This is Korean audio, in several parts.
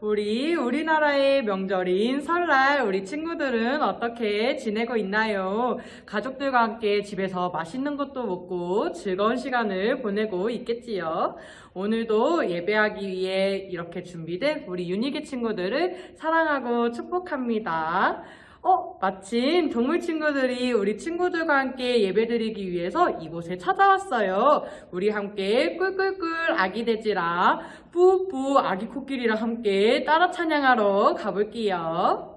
우리 우리나라의 명절인 설날 우리 친구들은 어떻게 지내고 있나요? 가족들과 함께 집에서 맛있는 것도 먹고 즐거운 시간을 보내고 있겠지요. 오늘도 예배하기 위해 이렇게 준비된 우리 유니게 친구들을 사랑하고 축복합니다. 어, 마침 동물 친구들이 우리 친구들과 함께 예배드리기 위해서 이곳에 찾아왔어요. 우리 함께 꿀꿀꿀 아기 돼지랑 뿌뿌 아기 코끼리랑 함께 따라 찬양하러 가볼게요.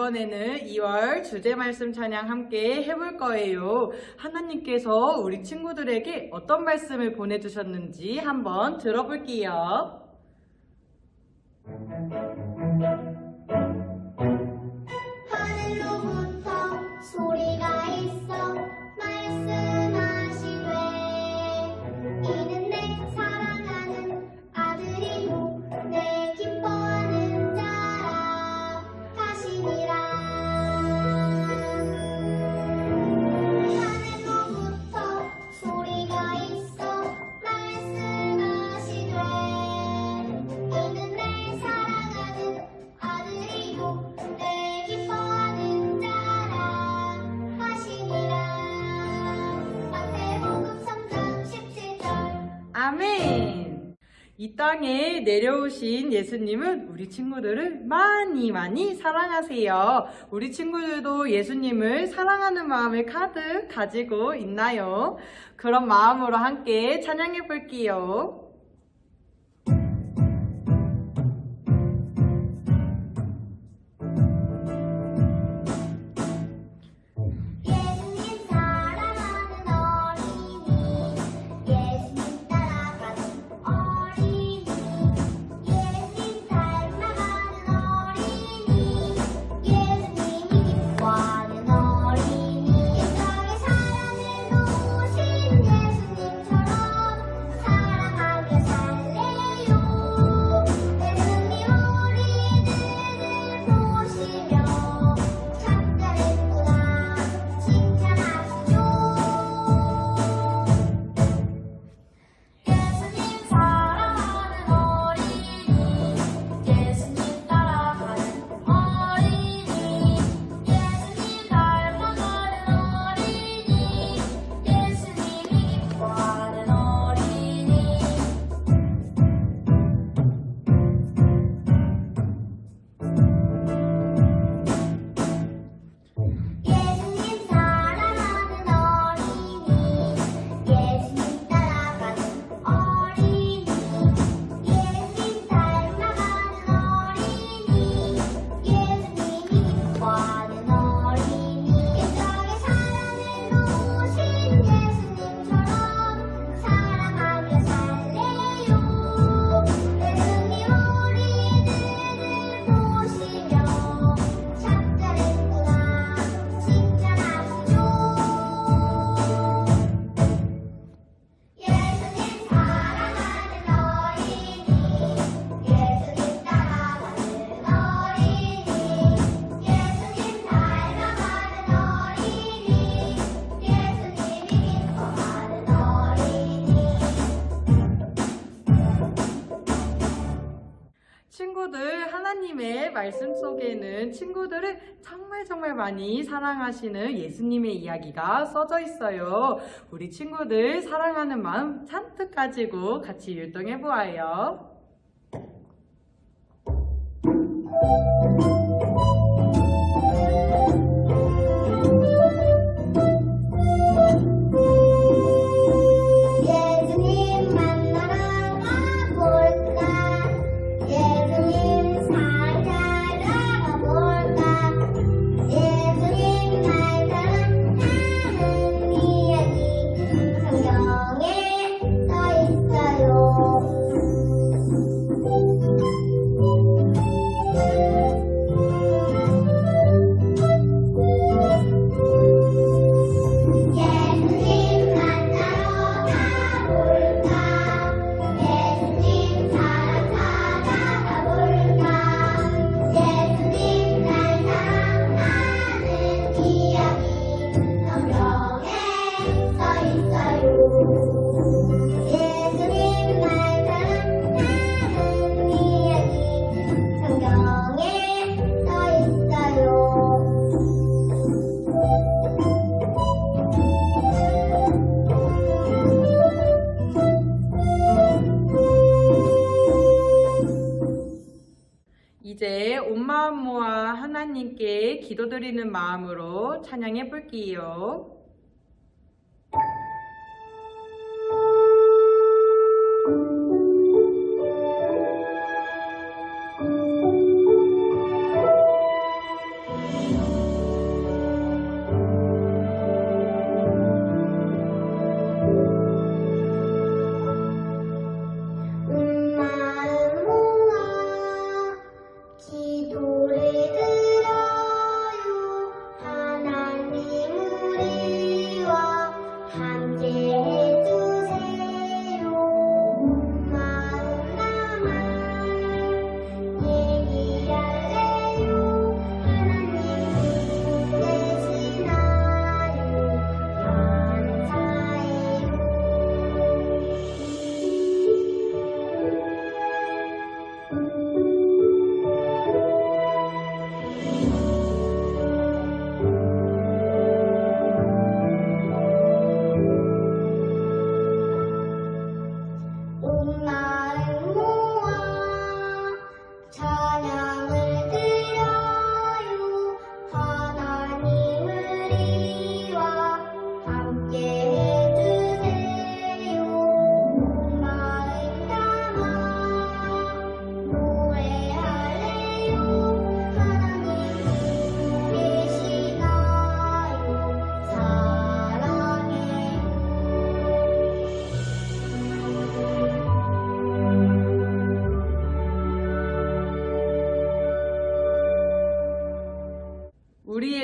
이번에는 2월 주제 말씀 찬양 함께 해볼 거예요. 하나님께서 우리 친구들에게 어떤 말씀을 보내주셨는지 한번 들어볼게요. 이 땅에 내려오신 예수님은 우리 친구들을 많이 많이 사랑하세요. 우리 친구들도 예수님을 사랑하는 마음을 가득 가지고 있나요? 그런 마음으로 함께 찬양해 볼게요. 친구들을 정말 정말 많이 사랑하시는 예수님의 이야기가 써져 있어요. 우리 친구들 사랑하는 마음 잔뜩 가지고 같이 율동해 보아요. 하나님께 기도드리는 마음으로 찬양해 볼게요.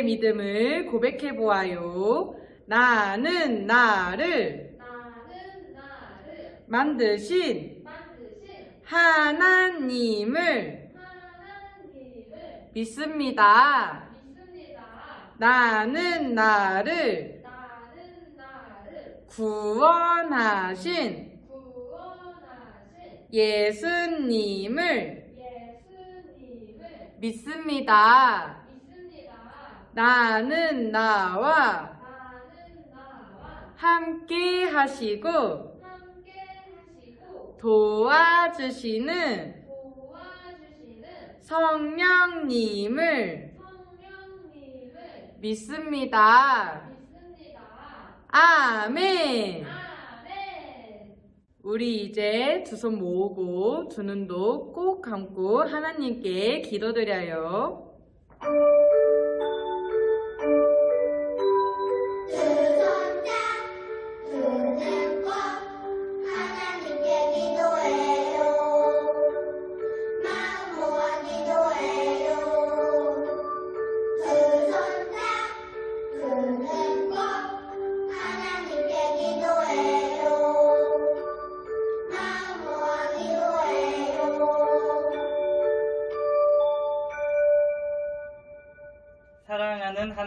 믿음을 고백해 보아요. 나는 나를 만드신 하나님을 믿습니다. 나는 나를 구원하신 예수님을 예수님을 믿습니다. 나는 나와 함께 하시고 도와주시는 성령님을 믿습니다. 아멘. 우리 이제 두 손 모으고 두 눈도 꼭 감고 하나님께 기도드려요.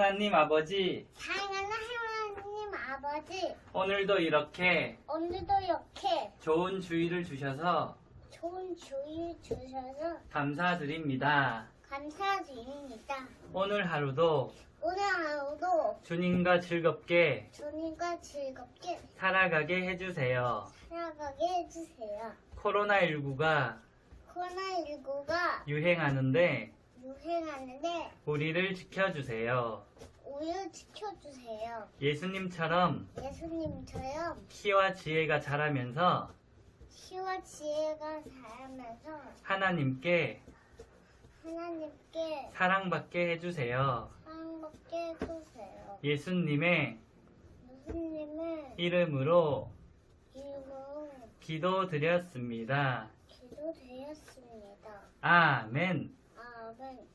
하나님 아버지, 사랑하는 하나님 아버지 오늘도 이렇게 오늘도 이렇게 좋은 주의를 주셔서 좋은 주의 주셔서 감사드립니다. 감사드립니다. 오늘 하루도 오늘 하루도 주님과 즐겁게 주님과 즐겁게 살아가게 해주세요. 살아가게 해주세요. 코로나19가 코로나19가 유행하는데 유행하는데 우리를 지켜주세요. 우유 지켜주세요. 예수님처럼 예수님처럼 키와 지혜가 자라면서 시와 지혜가 자라면서 하나님께 하나님께 사랑받게 해주세요. 사랑받게 해주세요. 예수님의 예수님의 이름으로 이름으로 기도드렸습니다. 기도드렸습니다. 아멘.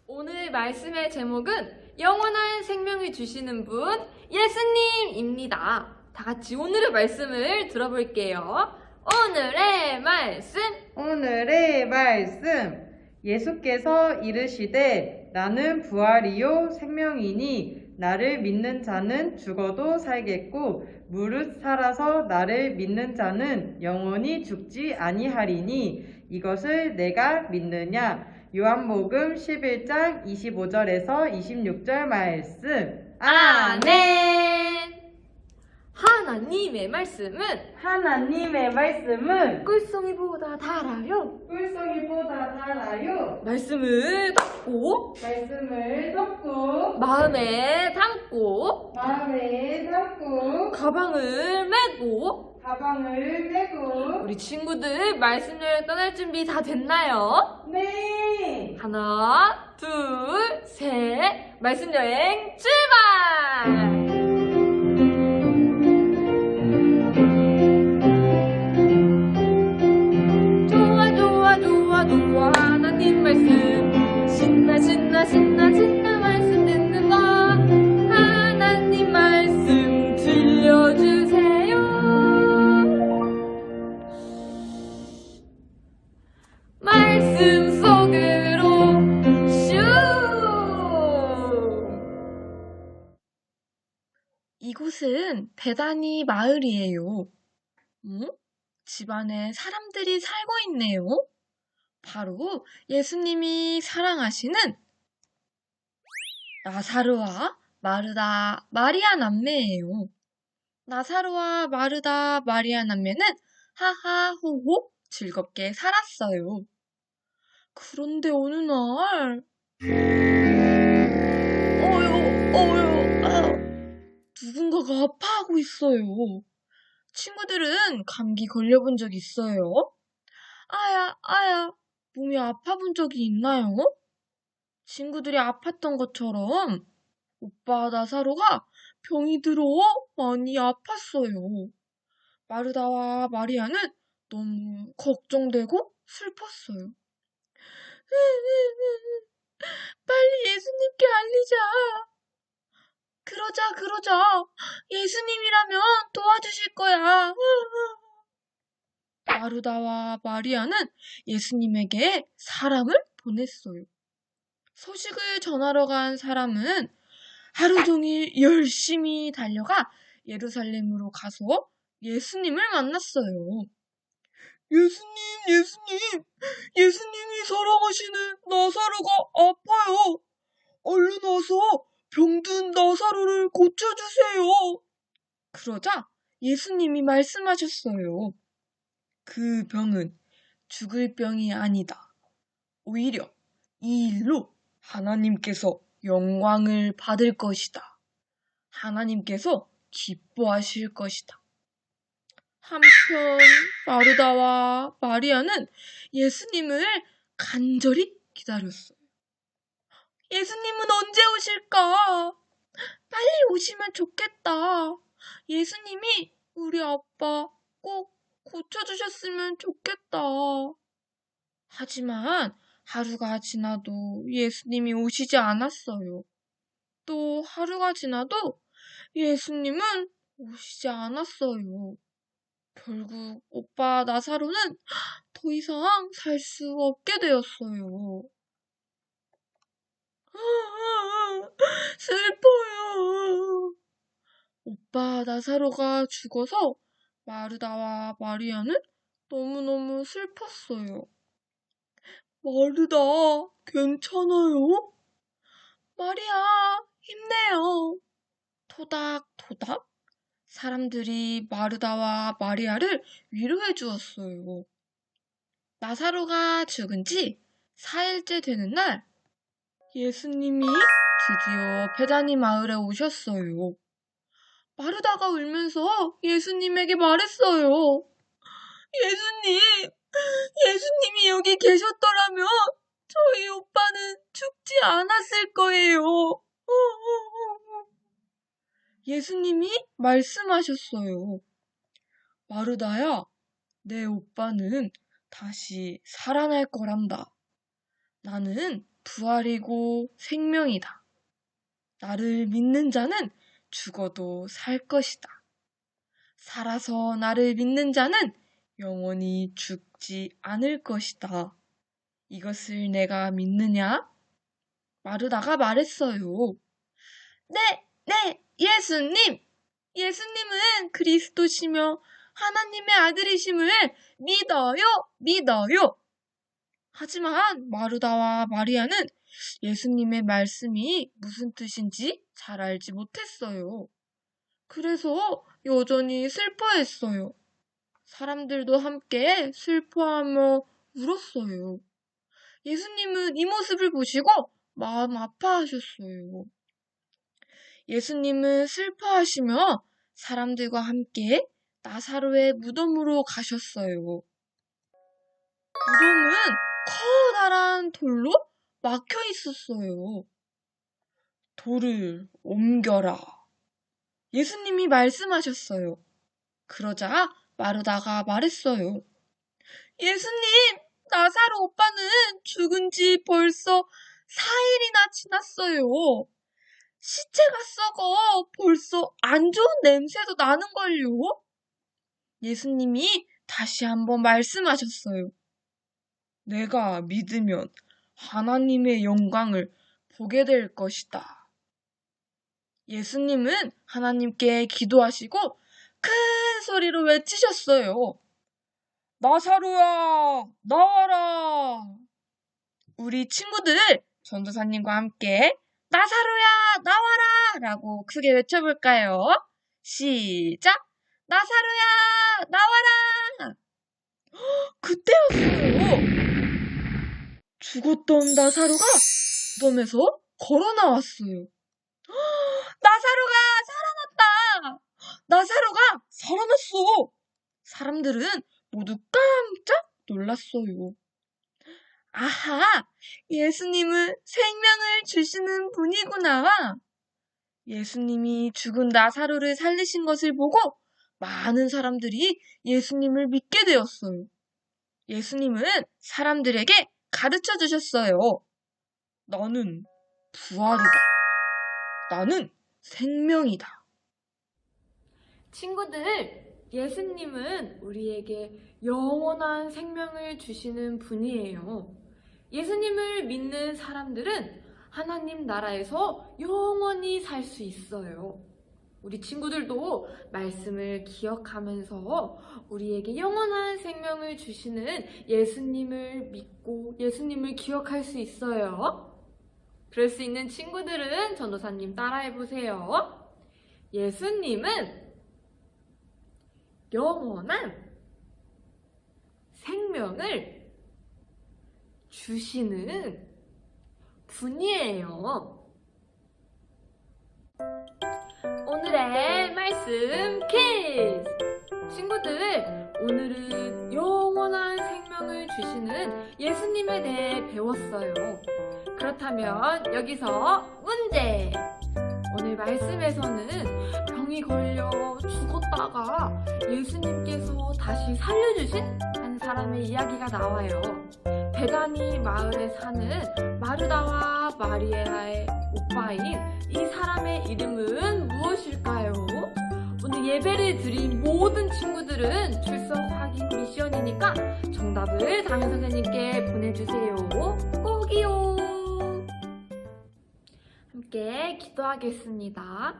오늘 말씀의 제목은 영원한 생명을 주시는 분 예수님입니다. 다 같이 오늘의 말씀을 들어볼게요. 오늘의 말씀 오늘의 말씀 예수께서 이르시되 나는 부활이요 생명이니 나를 믿는 자는 죽어도 살겠고 무릇 살아서 나를 믿는 자는 영원히 죽지 아니하리니 이것을 내가 믿느냐 요한복음 11장 25절에서 26절 말씀 아멘. 하나님의 말씀은 하나님의 말씀은 꿀송이보다 달아요. 꿀송이보다 달아요 말씀을 받고 말씀을 듣고 마음에 담고 마음에 담고 가방을 메고 가방을 메고 우리 친구들 말씀을 떠날 준비 다 됐나요? 네 하나, 둘, 셋. 말씀 여행 출발! 좋아, 좋아, 좋아, 좋아. 하나님 말씀. 신나, 신나, 신나, 신나 이곳은 베다니 마을이에요. 응? 집안에 사람들이 살고 있네요. 바로 예수님이 사랑하시는 나사로와 마르다 마리아 남매예요. 나사로와 마르다 마리아 남매는 하하호호 즐겁게 살았어요. 그런데 어느 날, 누군가가 아파하고 있어요. 친구들은 감기 걸려본 적 있어요? 아야, 아야, 몸이 아파본 적이 있나요? 친구들이 아팠던 것처럼 오빠 나사로가 병이 들어 많이 아팠어요. 마르다와 마리아는 너무 걱정되고 슬펐어요. 빨리 예수님께 알리자. 그러자, 그러자. 예수님이라면 도와주실 거야. 마르다와 마리아는 예수님에게 사람을 보냈어요. 소식을 전하러 간 사람은 하루 종일 열심히 달려가 예루살렘으로 가서 예수님을 만났어요. 예수님, 예수님, 예수님이 살아가시는 나사로가 아파요. 얼른 와서 병든 나사로를 고쳐주세요. 그러자 예수님이 말씀하셨어요. 그 병은 죽을 병이 아니다. 오히려 이 일로 하나님께서 영광을 받을 것이다. 하나님께서 기뻐하실 것이다. 한편 마르다와 마리아는 예수님을 간절히 기다렸어요. 예수님은 언제 오실까? 빨리 오시면 좋겠다. 예수님이 우리 아빠 꼭 고쳐주셨으면 좋겠다. 하지만 하루가 지나도 예수님이 오시지 않았어요. 또 하루가 지나도 예수님은 오시지 않았어요. 결국 오빠 나사로는 더 이상 살 수 없게 되었어요. 슬퍼요. 오빠 나사로가 죽어서 마르다와 마리아는 너무너무 슬펐어요. 마르다, 괜찮아요? 마리아, 힘내요. 토닥토닥. 사람들이 마르다와 마리아를 위로해 주었어요. 나사로가 죽은 지 4일째 되는 날, 예수님이 드디어 베다니 마을에 오셨어요. 마르다가 울면서 예수님에게 말했어요. 예수님, 예수님이 여기 계셨더라면 저희 오빠는 죽지 않았을 거예요. 예수님이 말씀하셨어요. 마르다야, 내 오빠는 다시 살아날 거란다. 나는 부활이고 생명이다. 나를 믿는 자는 죽어도 살 것이다. 살아서 나를 믿는 자는 영원히 죽지 않을 것이다. 이것을 내가 믿느냐? 마르다가 말했어요. 네, 네, 예수님! 예수님은 그리스도시며 하나님의 아들이심을 믿어요, 믿어요! 하지만 마르다와 마리아는 예수님의 말씀이 무슨 뜻인지 잘 알지 못했어요. 그래서 여전히 슬퍼했어요. 사람들도 함께 슬퍼하며 울었어요. 예수님은 이 모습을 보시고 마음 아파하셨어요. 예수님은 슬퍼하시며 사람들과 함께 나사로의 무덤으로 가셨어요. 무덤은 커다란 돌로 막혀 있었어요. 돌을 옮겨라. 예수님이 말씀하셨어요. 그러자 마르다가 말했어요. 예수님, 나사로 오빠는 죽은 지 벌써 4일이나 지났어요. 시체가 썩어 벌써 안 좋은 냄새도 나는걸요. 예수님이 다시 한번 말씀하셨어요. 내가 믿으면 하나님의 영광을 보게 될 것이다. 예수님은 하나님께 기도하시고 큰 소리로 외치셨어요. 나사로야, 나와라! 우리 친구들, 전도사님과 함께 나사로야, 나와라! 라고 크게 외쳐볼까요? 시작! 나사로야, 나와라! 헉, 그때였어요. 죽었던 나사로가 무덤에서 걸어 나왔어요. 나사로가 살아났다! 나사로가 살아났어! 사람들은 모두 깜짝 놀랐어요. 아하, 예수님은 생명을 주시는 분이구나. 예수님이 죽은 나사로를 살리신 것을 보고 많은 사람들이 예수님을 믿게 되었어요. 예수님은 사람들에게 가르쳐 주셨어요. 나는 부활이다. 나는 생명이다. 친구들, 예수님은 우리에게 영원한 생명을 주시는 분이에요. 예수님을 믿는 사람들은 하나님 나라에서 영원히 살 수 있어요. 우리 친구들도 말씀을 기억하면서 우리에게 영원한 생명을 주시는 예수님을 믿고 예수님을 기억할 수 있어요. 그럴 수 있는 친구들은 전도사님 따라해 보세요. 예수님은 영원한 생명을 주시는 분이에요. 오늘의 말씀 퀴즈! 친구들, 오늘은 영원한 생명을 주시는 예수님에 대해 배웠어요. 그렇다면 여기서 문제! 오늘 말씀에서는 병이 걸려 죽었다가 예수님께서 다시 살려주신 한 사람의 이야기가 나와요. 베다니 마을에 사는 마르다와 마리아의 오빠인 이 사람의 이름은 무엇일까요? 오늘 예배를 드린 모든 친구들은 출석 확인 미션이니까 정답을 담임 선생님께 보내주세요. 꼭이요. 함께 기도하겠습니다.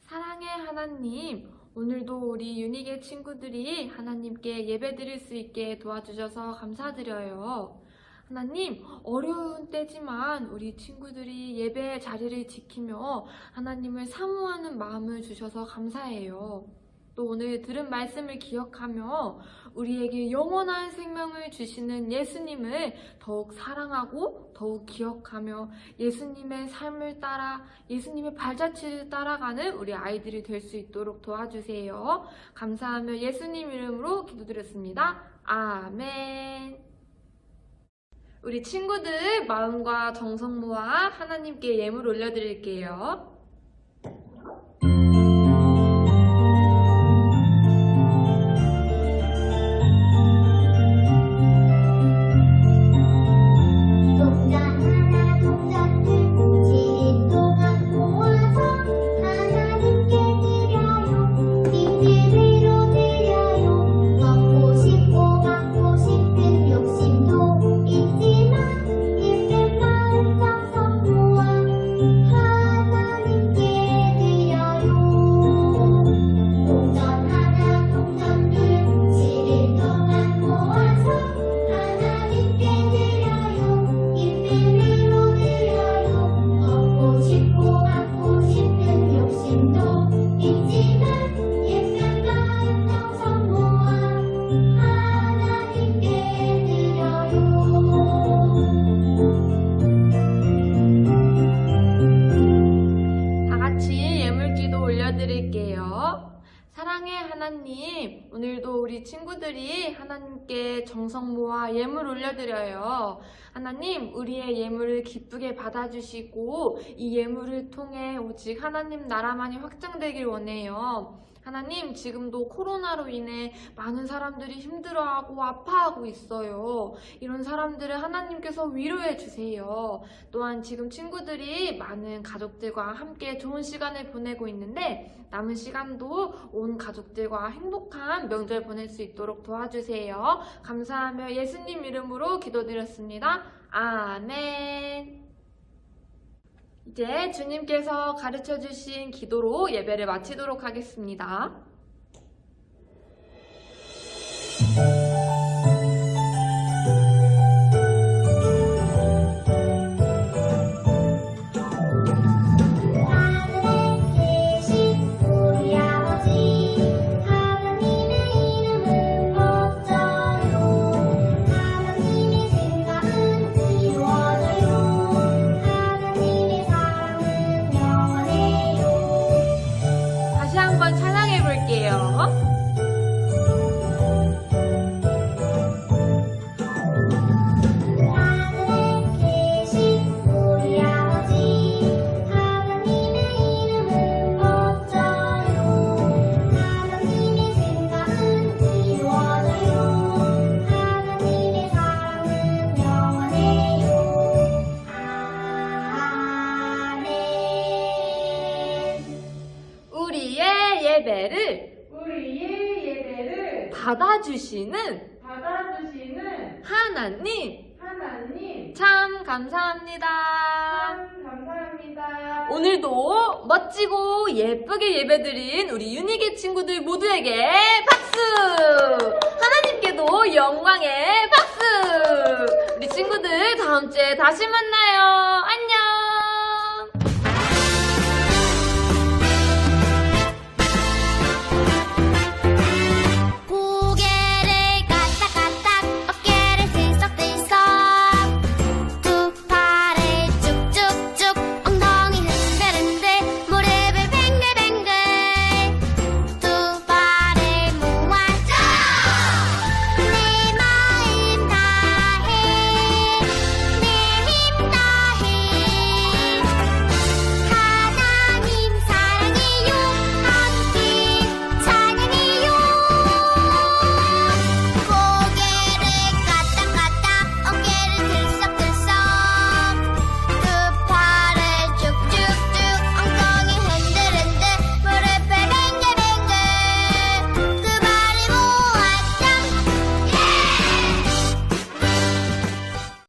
사랑의 하나님, 오늘도 우리 유니게 친구들이 하나님께 예배 드릴 수 있게 도와주셔서 감사드려요. 하나님, 어려운 때지만 우리 친구들이 예배 자리를 지키며 하나님을 사모하는 마음을 주셔서 감사해요. 또 오늘 들은 말씀을 기억하며 우리에게 영원한 생명을 주시는 예수님을 더욱 사랑하고 더욱 기억하며 예수님의 삶을 따라 예수님의 발자취를 따라가는 우리 아이들이 될 수 있도록 도와주세요. 감사하며 예수님 이름으로 기도드렸습니다. 아멘. 우리 친구들 마음과 정성 모아 하나님께 예물 올려드릴게요. 하나님께 정성 모아 예물 올려드려요. 하나님, 우리의 예물을 기쁘게 받아주시고, 이 예물을 통해 오직 하나님 나라만이 확장되길 원해요. 하나님, 지금도 코로나로 인해 많은 사람들이 힘들어하고 아파하고 있어요. 이런 사람들을 하나님께서 위로해 주세요. 또한 지금 친구들이 많은 가족들과 함께 좋은 시간을 보내고 있는데 남은 시간도 온 가족들과 행복한 명절 보낼 수 있도록 도와주세요. 감사하며 예수님 이름으로 기도드렸습니다. 아멘. 이제 주님께서 가르쳐 주신 기도로 예배를 마치도록 하겠습니다. 주시는 받아주시는 하나님 하나님 참 감사합니다. 참 감사합니다. 오늘도 멋지고 예쁘게 예배드린 우리 유니게 친구들 모두에게 박수! 하나님께도 영광의 박수! 우리 친구들 다음 주에 다시 만나요.